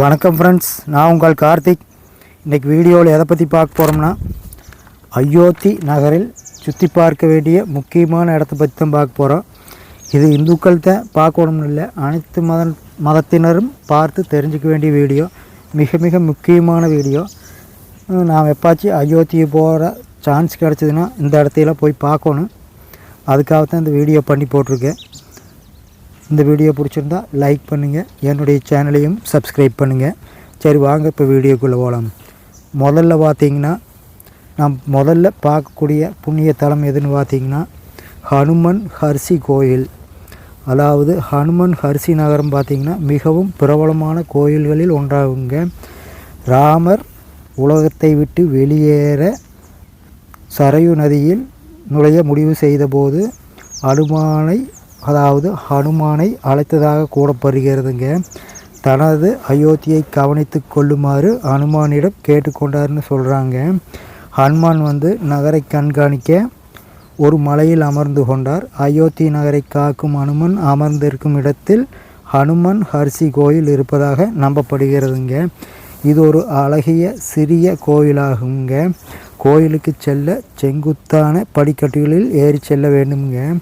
வணக்கம் ஃப்ரெண்ட்ஸ் நான் உங்கள் கார்த்திக். இன்றைக்கி வீடியோவில் எதை பற்றி பார்க்க போகிறோம்னா அயோத்தி நகரில் சுற்றி பார்க்க வேண்டிய முக்கியமான இடத்த பற்றி தான் பார்க்க போகிறோம் இது இந்துக்கள்கிட்ட பார்க்கணும்னு இல்லை அனைத்து மத மதத்தினரும் பார்த்து தெரிஞ்சுக்க வேண்டிய வீடியோ. மிக மிக முக்கியமான வீடியோ. நான் எப்பாச்சும் அயோத்தி போகிற சான்ஸ் கிடச்சிதுன்னா இந்த இடத்தையெல்லாம் போய் பார்க்கணும். அதுக்காக தான் இந்த வீடியோ பண்ணி போட்டிருக்கேன். இந்த வீடியோ பிடிச்சிருந்தா லைக் பண்ணுங்கள் என்னுடைய சேனலையும் சப்ஸ்கிரைப் பண்ணுங்கள் சரி வாங்க இப்போ வீடியோக்குள்ளே போகலாம் முதல்ல பார்த்தீங்கன்னா நாம் முதல்ல பார்க்கக்கூடிய புண்ணிய தலம் எதுன்னு பார்த்தீங்கன்னா ஹனுமன் ஹர்சி கோயில். அதாவது ஹனுமன் ஹர்சி நகரம் பார்த்திங்கன்னா மிகவும் பிரபலமான கோயில்களில் ஒன்றாகுங்க. ராமர் உலகத்தை விட்டு வெளியேற சரையு நதியில் நுழைய முடிவு செய்தபோது அனுமானை அதாவது ஹனுமானை அழைத்ததாக கூறப்படுகிறதுங்க. தனது அயோத்தியை கவனித்து கொள்ளுமாறு ஹனுமானிடம் கேட்டுக்கொண்டார்னு சொல்கிறாங்க ஹனுமான் வந்து நகரை கண்காணிக்க ஒரு மலையில் அமர்ந்து கொண்டார். அயோத்தி நகரை காக்கும் ஹனுமன் அமர்ந்திருக்கும் இடத்தில் ஹனுமன் ஹர்சி கோயில் இருப்பதாக நம்பப்படுகிறதுங்க. இது ஒரு அழகிய சிறிய கோயிலாகுங்க. கோயிலுக்கு செல்ல செங்குத்தான படிக்கட்டுகளில் ஏறி செல்ல வேண்டுங்க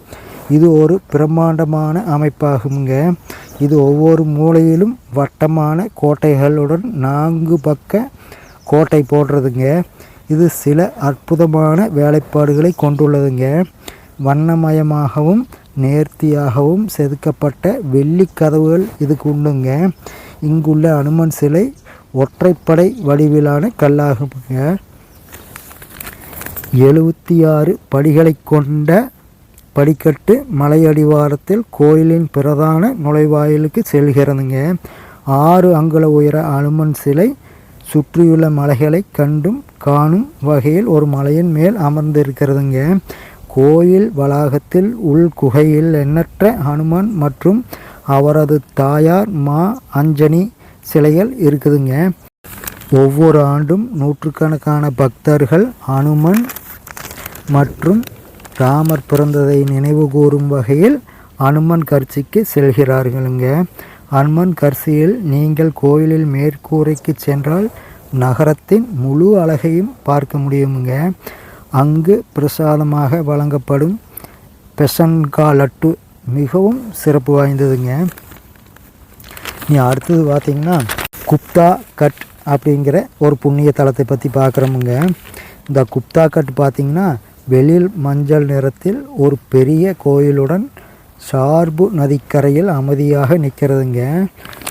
இது ஒரு பிரம்மாண்டமான அமைப்பாகுங்க இது ஒவ்வொரு மூலையிலும் வட்டமான கோட்டைகளுடன் நான்கு பக்க கோட்டை போடுறதுங்க. இது சில அற்புதமான வேலைப்பாடுகளை கொண்டுள்ளதுங்க. வண்ணமயமாகவும் நேர்த்தியாகவும் செதுக்கப்பட்ட வெள்ளி கதவுகள் இதுக்கு உண்டுங்க. இங்குள்ள அனுமன் சிலை ஒற்றைப்படை வடிவிலான கல்லாகுங்க. எழுபத்தி ஆறு படிகளை கொண்ட படிக்கட்டு மலையடிவாரத்தில் கோயிலின் பிரதான நுழைவாயிலுக்கு செல்கிறதுங்க. ஆறு அங்குல உயர அனுமன் சிலை சுற்றியுள்ள மலைகளை கண்டும் காணும் வகையில் ஒரு மலையின் மேல் அமர்ந்திருக்கிறதுங்க. கோயில் வளாகத்தில் உள் குகையில் எண்ணற்ற ஹனுமான் மற்றும் அவரது தாயார் மா அஞ்சனி சிலைகள் இருக்குதுங்க. ஒவ்வொரு ஆண்டும் நூற்றுக்கணக்கான பக்தர்கள் அனுமன் மற்றும் ராமர் பிறந்ததை நினைவு கூறும் வகையில் அனுமன் கர்ச்சிக்கு செல்கிறார்களுங்க. அனுமன் கர்சியில் நீங்கள் கோயிலில் மேற்கூரைக்கு சென்றால் நகரத்தின் முழு அழகையும் பார்க்க முடியுங்க அங்கு பிரசாதமாக வழங்கப்படும் பெசன்கா லட்டு மிகவும் சிறப்பு வாய்ந்ததுங்க. நீ அடுத்தது பார்த்தீங்கன்னா குப்தா கட் அப்படிங்கிற ஒரு புண்ணிய தலத்தை பற்றி பார்க்குறோமுங்க. இந்த குப்தா கட் பார்த்திங்கன்னா வெளியில் மஞ்சள் நிறத்தில் ஒரு பெரிய கோயிலுடன் சார்பு நதிக்கரையில் அமைதியாக நிற்கிறதுங்க.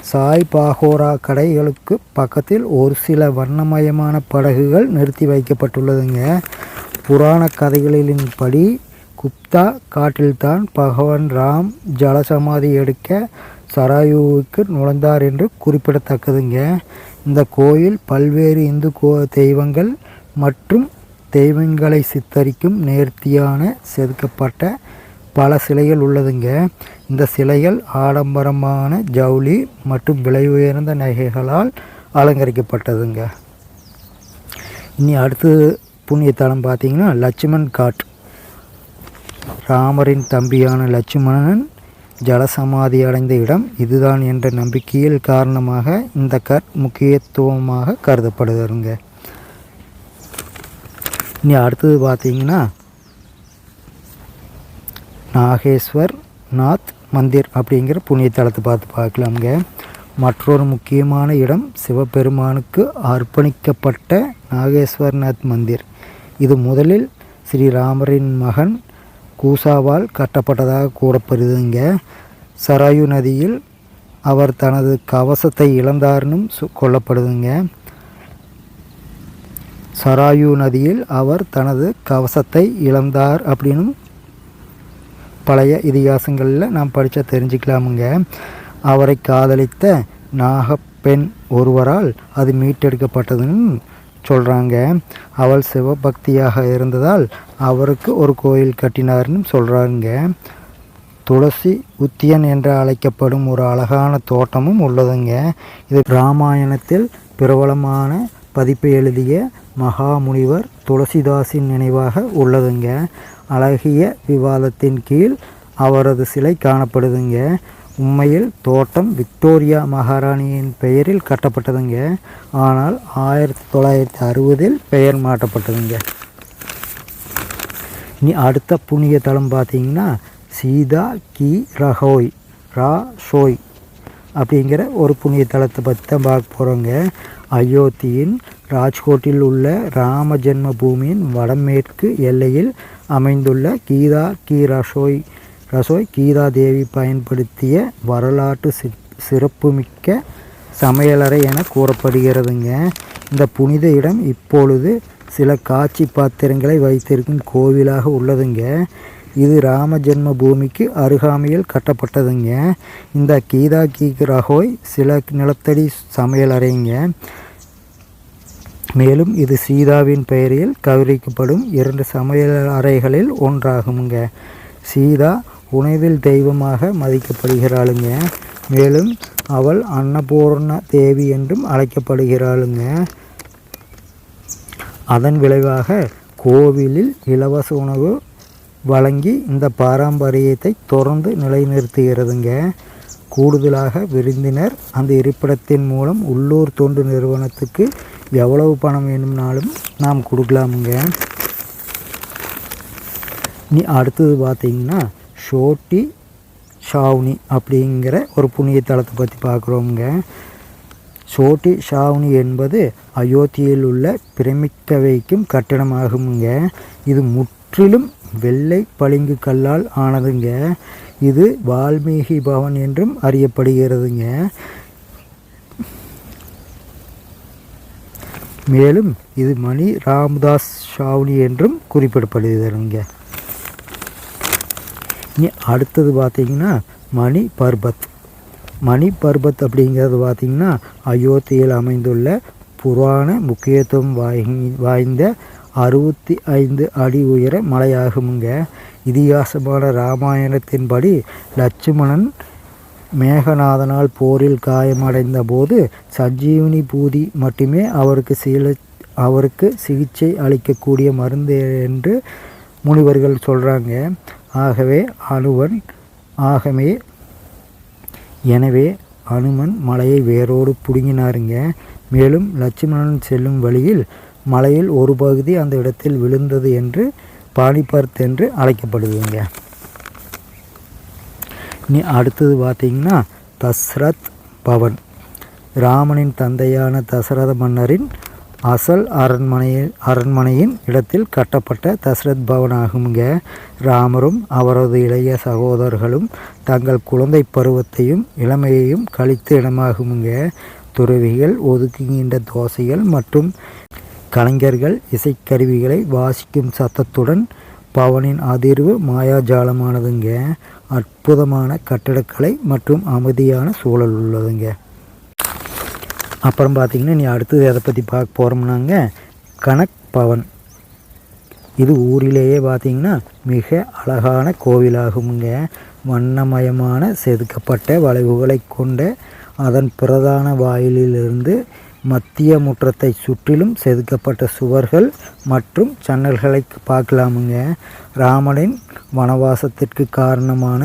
சாய் பாகோரா கடைகளுக்கு பக்கத்தில் ஒரு சில வண்ணமயமான படகுகள் நிறுத்தி வைக்கப்பட்டுள்ளதுங்க. புராண கதைகளின்படி குப்தா காட்டில்தான் பகவான் ராம் ஜலசமாதி எடுக்க சராயுவுக்கு நுழைந்தார் என்று குறிப்பிடத்தக்கதுங்க. இந்த கோயில் பல்வேறு இந்து கோ தெய்வங்கள் மற்றும் தெய்வங்களை சித்தரிக்கும் நேர்த்தியான செதுக்கப்பட்ட பல சிலைகள் உள்ளதுங்க. இந்த சிலைகள் ஆடம்பரமான ஜவுளி மற்றும் விலை உயர்ந்த நகைகளால் அலங்கரிக்கப்பட்டதுங்க. இனி அடுத்தது புண்ணியத்தலம் பார்த்தீங்கன்னா லட்சுமண் காட். ராமரின் தம்பியான லட்சுமணன் ஜலசமாதி அடைந்த இடம் இதுதான் என்ற நம்பிக்கையில் காரணமாக இந்த கட் முக்கியத்துவமாக கருதப்படுதுங்க இனி அடுத்தது பார்த்தீங்கன்னா நாகேஸ்வர் நாத் மந்திர் அப்படிங்கிற புண்ணியத்தலத்தை பார்த்து பார்க்கலாமுங்க. மற்றொரு முக்கியமான இடம் சிவபெருமானுக்கு அர்ப்பணிக்கப்பட்ட நாகேஸ்வர்நாத் மந்திர். இது முதலில் ஸ்ரீராமரின் மகன் கூசாவால் கட்டப்பட்டதாக கூறப்படுதுங்க. சராயு நதியில் அவர் தனது கவசத்தை இழந்தார்னும் கொல்லப்படுதுங்க. சராயு நதியில் அவர் தனது கவசத்தை இழந்தார் அப்படின்னு பழைய இதிகாசங்களில் நாம் படித்த தெரிஞ்சுக்கலாமுங்க. அவரை காதலித்த நாகப்பெண் ஒருவரால் அது மீட்டெடுக்கப்பட்டதுன்னு சொல்கிறாங்க அவள் சிவபக்தியாக இருந்ததால் அவருக்கு ஒரு கோயில் கட்டினார்னு சொல்கிறாங்க துளசி உத்தியன் என்று அழைக்கப்படும் ஒரு அழகான தோட்டமும் உள்ளதுங்க. இது ராமாயணத்தில் பிரபலமான பதிப்பை எழுதிய மகாமுனிவர் துளசிதாசின் நினைவாக உள்ளதுங்க. அழகிய விவாதத்தின் கீழ் அவரது சிலை காணப்படுதுங்க. உண்மையில் தோட்டம் விக்டோரியா மகாராணியின் பெயரில் கட்டப்பட்டதுங்க. ஆனால் ஆயிரத்தி தொள்ளாயிரத்தி அறுபதில் பெயர் மாற்றப்பட்டதுங்க. இனி அடுத்த புண்ணிய தலம் பார்த்தீங்கன்னா சீதா கி ரஹோய் ரா ஷோய் அப்படிங்கிற ஒரு புண்ணிய தலத்தை பற்றி தான் பார்க்க போகிறோங்க அயோத்தியின் ராஜ்கோட்டில் உள்ள ராம ஜென்ம பூமியின் வடமேற்கு எல்லையில் அமைந்துள்ள கீதா கீ ரசோய் ரசோய் கீதா தேவி பயன்படுத்திய வரலாற்று சி சிறப்புமிக்க சமையலறை என கூறப்படுகிறதுங்க. இந்த புனித இடம் இப்பொழுது சில காட்சி பாத்திரங்களை வைத்திருக்கும் கோவிலாக உள்ளதுங்க. இது ராம ஜென்ம பூமிக்கு அருகாமையில் கட்டப்பட்டதுங்க. இந்த கீதா கீ ரகோய் சில நிலத்தடி சமையலறைங்க மேலும் இது சீதாவின் பெயரில் கௌரிக்கப்படும் இரண்டு சமையல் அறைகளில் ஒன்றாகுங்க சீதா உணவில் தெய்வமாக மதிக்கப்படுகிறாளுங்க. மேலும் அவள் அன்னபூர்ண தேவி என்றும் அழைக்கப்படுகிறாளுங்க. அதன் விளைவாக கோவிலில் இலவச உணவு வழங்கி இந்த பாரம்பரியத்தை தொடர்ந்து நிலைநிறுத்துகிறதுங்க. கூடுதலாக விருந்தினர் அந்த இருப்பிடத்தின் மூலம் உள்ளூர் தொண்டு நிறுவனத்துக்கு எவ்வளவு பணம் வேணும்னாலும் நாம் கொடுக்கலாமுங்க. நீ அடுத்தது பார்த்தீங்கன்னா ஷோட்டி ஷாவ்னி அப்படிங்கிற ஒரு புண்ணிய தலத்தை பற்றி பார்க்குறோங்க சோட்டி ஷாவ்னி என்பது அயோத்தியில் உள்ள பிரமிக்கவைக்கும் வைக்கும் இது முற்றிலும் வெள்ளை பளிங்கு கல்லால் ஆனதுங்க. இது வால்மீகி பவன் என்றும் அறியப்படுகிறதுங்க. மேலும் இது மணி ராமதாஸ் ஷாவ்னி என்றும் குறிப்பிடப்படுகிறதுங்க. இனி அடுத்தது பார்த்தீங்கன்னா மணி பர்பத். மணி பர்பத் அப்படிங்கிறது பார்த்திங்கன்னா அயோத்தியில் அமைந்துள்ள புராண முக்கியத்துவம் வாய் வாய்ந்த அறுபத்தி ஐந்து அடி உயர மலையாகுங்க இதிகாசமான ராமாயணத்தின்படி லட்சுமணன் மேகநாதனால் போரில் காயமடைந்த போது சஞ்சீவினி பூதி மட்டுமே அவருக்கு சில அவருக்கு சிகிச்சை அளிக்கக்கூடிய மருந்து என்று முனிவர்கள் சொல்கிறாங்க ஆகவே அணுவன் ஆகவே எனவே அனுமன் மலையை வேரோடு பிடுங்கினாருங்க. மேலும் லட்சுமணன் செல்லும் வழியில் மலையில் ஒரு பகுதி அந்த இடத்தில் விழுந்தது என்று பாணிபர்த் என்று அழைக்கப்படுதுங்க நீ அடுத்தது பார்த்திங்கன்னா தஸ்ரத் பவன். ராமனின் தந்தையான தசரத மன்னரின் அசல் அரண்மனையில் அரண்மனையின் இடத்தில் கட்டப்பட்ட தசரத் பவன் ஆகுங்க ராமரும் அவரது இளைய சகோதரர்களும் தங்கள் குழந்தை பருவத்தையும் இளமையையும் கழித்த இடமாகுங்க துறவிகள் ஒதுக்குகின்ற தோசைகள் மற்றும் கலைஞர்கள் இசைக்கருவிகளை வாசிக்கும் சத்தத்துடன் பவனின் அதிர்வு மாயாஜாலமானதுங்க. அற்புதமான கட்டடக்கலை மற்றும் அமைதியான சூழல் உள்ளதுங்க. அப்புறம் பார்த்திங்கன்னா நீ அடுத்தது எதை பற்றி பார்க்க போகிறோம்னாங்க கனக் பவன். இது ஊரிலேயே பார்த்திங்கன்னா மிக அழகான கோவிலாகுங்க வண்ணமயமான செதுக்கப்பட்ட வளைவுகளை கொண்ட அதன் பிரதான வாயிலிலிருந்து மத்திய முற்றத்தை சுற்றிலும் செதுக்கப்பட்ட சுவர்கள் மற்றும் சன்னல்களை பார்க்கலாமுங்க. ராமனின் வனவாசத்திற்கு காரணமான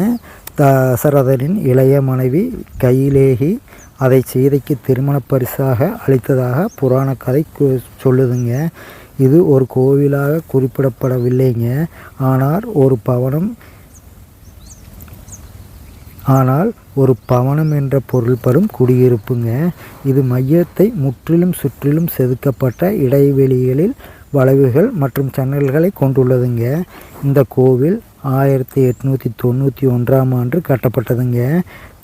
தசரதனின் இளைய மனைவி கையிலேகி அதை சீதைக்கு திருமண பரிசாக அளித்ததாக புராண கதை சொல்லுதுங்க. இது ஒரு கோவிலாக குறிப்பிடப்படவில்லைங்க. ஆனால் ஒரு பவனம் ஆனால் ஒரு பவனம் என்ற பொருள்படும் குடியிருப்புங்க. இது மையத்தை முற்றிலும் சுற்றிலும் செதுக்கப்பட்ட இடைவெளிகளில் வளைவுகள் மற்றும் சன்னல்களை கொண்டுள்ளதுங்க. இந்த கோவில் ஆயிரத்தி எட்நூற்றி தொண்ணூற்றி ஒன்றாம் ஆண்டு கட்டப்பட்டதுங்க.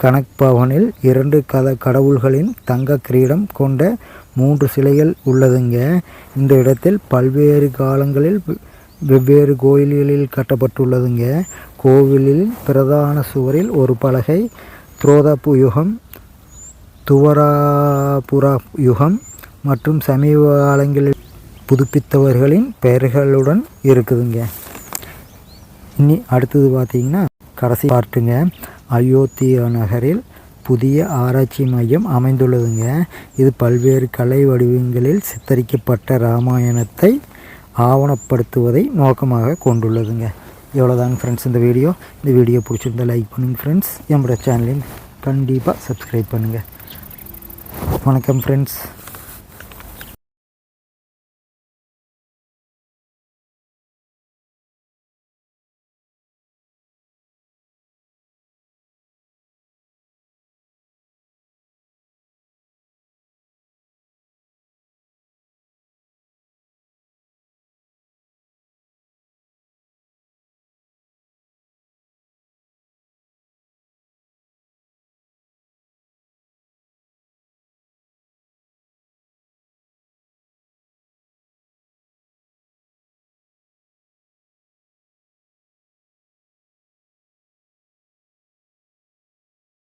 கணக் பவனில் இரண்டு கத கடவுள்களின் தங்க கிரீடம் கொண்ட மூன்று சிலைகள் உள்ளதுங்க. இந்த இடத்தில் பல்வேறு காலங்களில் வெவ்வேறு கோயில்களில் கட்டப்பட்டுள்ளதுங்க. கோவிலில் பிரதான சுவரில் ஒரு பலகை துரோதாப்பு யுகம் துவராபுரா யுகம் மற்றும் சமீப காலங்களில் புதுப்பித்தவர்களின் பெயர்களுடன் இருக்குதுங்க. இனி அடுத்தது பார்த்தீங்கன்னா கடைசி பார்ட்டுங்க. அயோத்தியா நகரில் புதிய ஆராய்ச்சி மையம் அமைந்துள்ளதுங்க. இது பல்வேறு கலை வடிவங்களில் சித்தரிக்கப்பட்ட இராமாயணத்தை ஆவணப்படுத்துவதை நோக்கமாக கொண்டுள்ளதுங்க. இவ்வளோதாங்க ஃப்ரெண்ட்ஸ் இந்த வீடியோ இந்த வீடியோ பிடிச்சிருந்தா லைக் பண்ணுங்கள் ஃப்ரெண்ட்ஸ் என்னோடய சேனலையும் கண்டிப்பாக சப்ஸ்கிரைப் பண்ணுங்கள் வணக்கம் ஃப்ரெண்ட்ஸ்